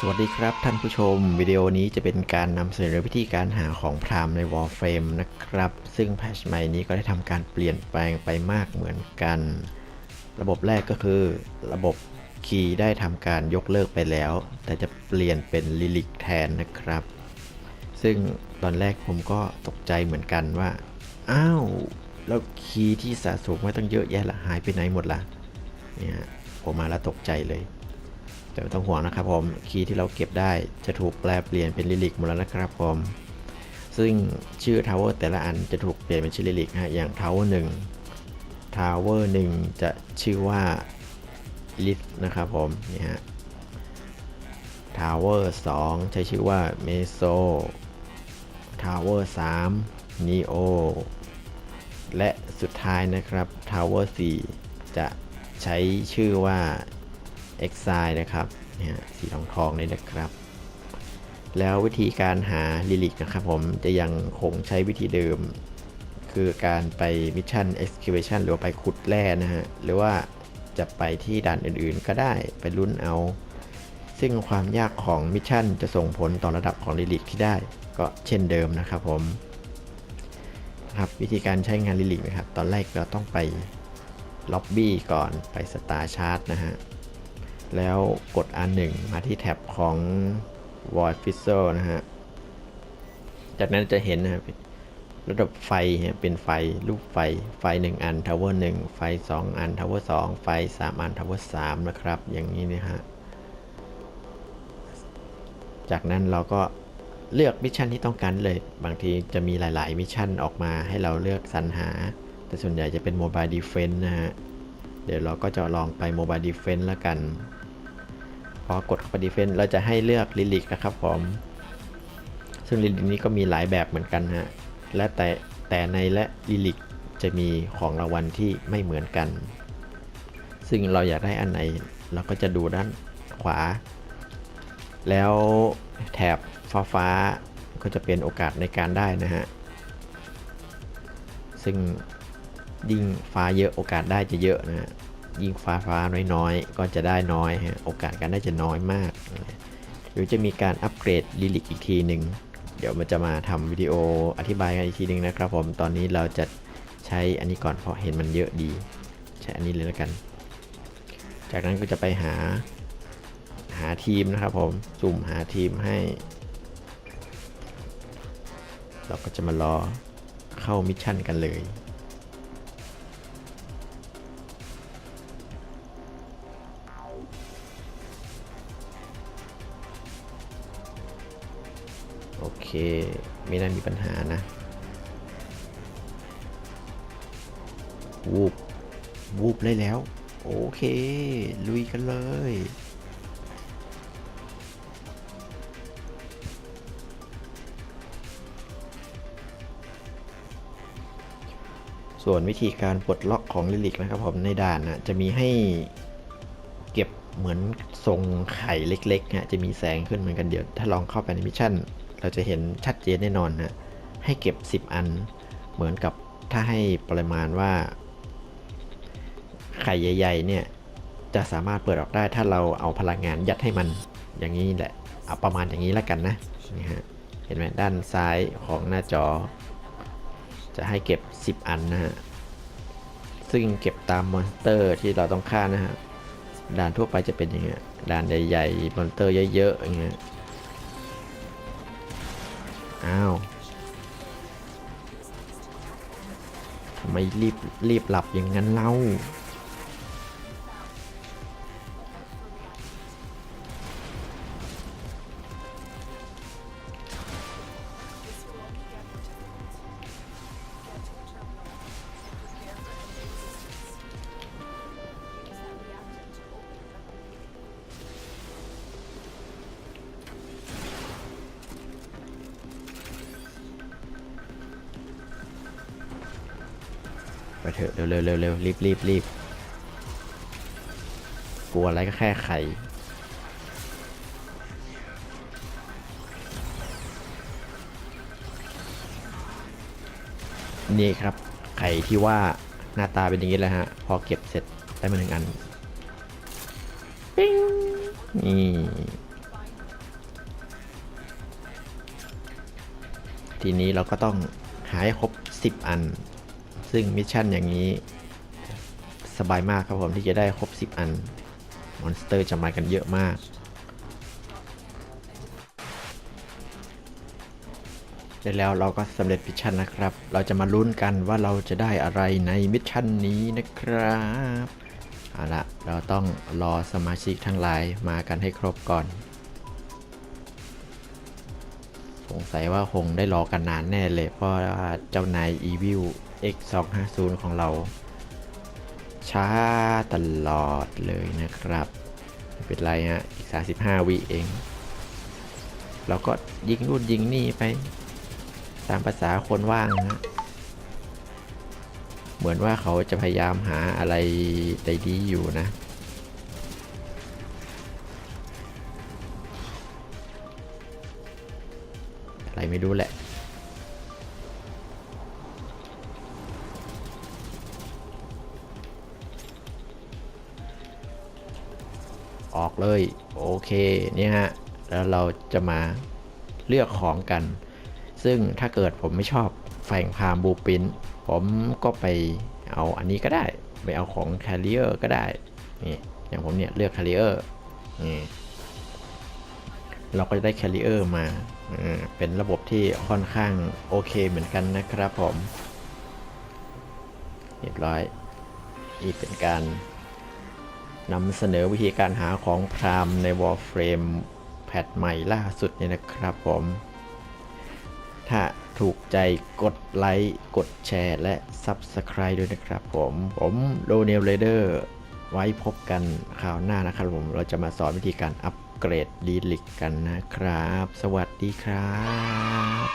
สวัสดีครับท่านผู้ชม วิดีโอนี้จะเป็นการนำเสนอวิธีการหาของพรามใน Warframe นะครับ ซึ่งแพทชใหม่นี้ก็ได้ทำการเปลี่ยนแปลงไปมากเหมือนกัน ระบบแรกก็คือระบบคีย์ได้ทำการยกเลิกไปแล้ว แต่จะเปลี่ยนเป็นลิลิกแทนนะครับ ซึ่งตอนแรกผมก็ตกใจเหมือนกันว่า อ้าว แล้วคีย์ที่สะสมไว้ตั้งเยอะแยะละหายไปไหนหมดละเนี่ยผมมาแล้วตกใจเลย แต่ไม่ต้องห่วงนะครับผมคีย์ที่เราเก็บได้จะถูกแปลเปลี่ยนเป็นลิลิกหมดแล้วนะครับผมซึ่งชื่อทาวเวอร์แต่ละอันจะถูกเปลี่ยนเป็นชื่อลิลิกฮะอย่างทาวเวอร์หนึ่งทาวเวอร์หนึ่งจะชื่อว่าลิฟนะครับผมนี่ฮะทาวเวอร์สองใช้ชื่อว่าเมโซทาวเวอร์สามนีโอและสุดท้ายนะครับทาวเวอร์สี่จะใช้ชื่อว่า Exile นะครับเนี่ยสีทองทองเลยนะครับ แล้ววิธีการหาลิลิกนะครับผมจะยังคงใช้วิธีเดิม คือการไปมิชชั่น excavation หรือไปขุดแร่นะฮะ หรือว่าจะไปที่ด่านอื่นๆ ก็ได้ไปลุ้นเอา ซึ่งความยากของมิชชั่นจะส่งผลต่อระดับของลิลิกที่ได้ ก็เช่นเดิมนะครับผมครับวิธีการใช้งานลิลิกนะครับ ตอนแรกเราต้องไปล็อบบี้ก่อนไปสตาร์ชาร์จนะฮะ แล้วกด R1 มาที่แท็บของ Void f i z z l นะฮะ จากนั้นจะเห็นนะครับระดับไฟเนี่ยเป็นไฟรูปไฟ ไฟ 1 อัน Tower 1ไฟ 2 อัน Tower 2ไฟ 3 อัน Tower 3นะครับ อย่างนี้นะฮะ จากนั้นเราก็เลือกมิชชั่นที่ต้องการเลย บางทีจะมีหลาย ๆ มิชชั่นออกมาให้เราเลือกสรรหา แต่ส่วนใหญ่จะเป็น Mobile Defense นะฮะ เดี๋ยวเราก็จะลองไป Mobile Defense แล้วกัน พอกดเข้าไป Defense เราจะให้เลือกลิลิกนะครับผมซึ่งลิลิกนี้ก็มีหลายแบบเหมือนกันฮะและแต่แต่ในและลิลิกจะมีของรางวัลที่ไม่เหมือนกัน ซึ่งเราอยากได้อันไหนเราก็จะดูด้านขวา แล้วแถบฟ้าฟ้าๆก็จะเป็นโอกาสในการได้นะฮะ ซึ่งยิ่งฟ้าเยอะโอกาสได้จะเยอะนะฮะ ยิ่งฟ้าฟ้าน้อยๆ ก็จะได้น้อยฮะโอกาสการได้จะน้อยมาก หรือจะมีการอัปเกรดลิลิกอีกทีหนึ่งเดี๋ยวมันจะมาทำวิดีโออธิบายกันอีกทีหนึ่งนะครับผมตอนนี้เราจะใช้อันนี้ก่อนเพราะเห็นมันเยอะดี ใช้อันนี้เลยแล้วกัน จากนั้นก็จะไปหาหาทีมนะครับผมสุ่มหาทีมให้ เราก็จะมารอเข้ามิชชั่นกันเลย ไม่น่ามีปัญหานะวูบวูบเลยแล้ว โอเค ลุยกันเลย ส่วนวิธีการปลดล็อกของลิลิกนะครับผมในด่านนะจะมีให้เก็บเหมือนทรงไข่เล็กๆนะจะมีแสงขึ้นเหมือนกันเดี๋ยว ถ้าลองเข้าไปในมิชชั่น เราจะเห็นชัดเจนแน่นอนนะให้เก็บ 10 อัน เหมือนกับถ้าให้ปริมาณว่า ไข่ใหญ่ๆเนี่ยจะสามารถเปิดออกได้ถ้าเราเอาพลังงานยัดให้มันอย่างนี้แหละเอาประมาณอย่างนี้แล้วกันนะนี่ฮะเห็นไหมด้านซ้ายของหน้าจอ จะให้เก็บ 10 อันนะฮะซึ่งเก็บตามมอนสเตอร์ที่เราต้องฆ่านะฮะด่านทั่วไปจะเป็นอย่างเงี้ยด่านใหญ่ๆมอนสเตอร์เยอะๆอย่างเงี้ย อ้าวทำไมรีบรีบหลับอย่างนั้นเล่า ไปเถอะเร็วเร็วเร็วเร็วรีบรีบรีบกลัวอะไรก็แค่ไข่นี่ครับ ไข่ที่ว่าหน้าตาเป็นอย่างนี้แหละฮะ พอเก็บเสร็จได้มาหนึ่งอันปิ้งนี่ทีนี้เราก็ต้องหายครบ 10 อัน ซึ่งมิชชั่นอย่างนี้สบายมากครับผมที่จะได้ครบ 10 อัน มอนสเตอร์จะมากันเยอะมากเสร็จแล้วเราก็สำเร็จมิชชั่นนะครับ เราจะมาลุ้นกันว่าเราจะได้อะไรในมิชชั่นนี้นะครับเอาละเราต้องรอสมาชิกทั้งหลายมากันให้ครบก่อน งสัยว่าคงได้รอกันนานแน่เลยเพราะว่าเจ้านาย Evil X 2 5 0 ของเรา ช้าตลอดเลยนะครับไม่เป็นไรฮะอีก 35 วิเองเราก็ยิงนู่นยิงนี่ไป ตามภาษาคนว่างนะเหมือนว่าเขาจะพยายามหาอะไรใดดีอยู่นะ อะไรไม่รู้แหละ ออกเลย โอเคเนี่ยฮะ แล้วเราจะมาเลือกของกัน ซึ่งถ้าเกิดผมไม่ชอบแฝงพามบูปิน ผมก็ไปเอาอันนี้ก็ได้ ไปเอาของแคริเออร์ก็ได้ นี่อย่างผมเนี่ยเลือกแคริเออร์นี่เราก็จะได้แคริเออร์มา เป็นระบบที่ค่อนข้างโอเคเหมือนกันนะครับผม เรียบร้อยนี่เป็นการนำเสนอวิธีการหาของพรามใน Warframe แพทใหม่ล่าสุดเนี่ยนะครับผม ถ้าถูกใจกดไลค์ กดแชร์ และ Subscribe ด้วยนะครับผม ผมโ o เนลเ a เดอร์ไว้พบกันคราวหน้านะครับผม เราจะมาสอนวิธีการอัป เกรดดีลิกกันนะครับ สวัสดีครับ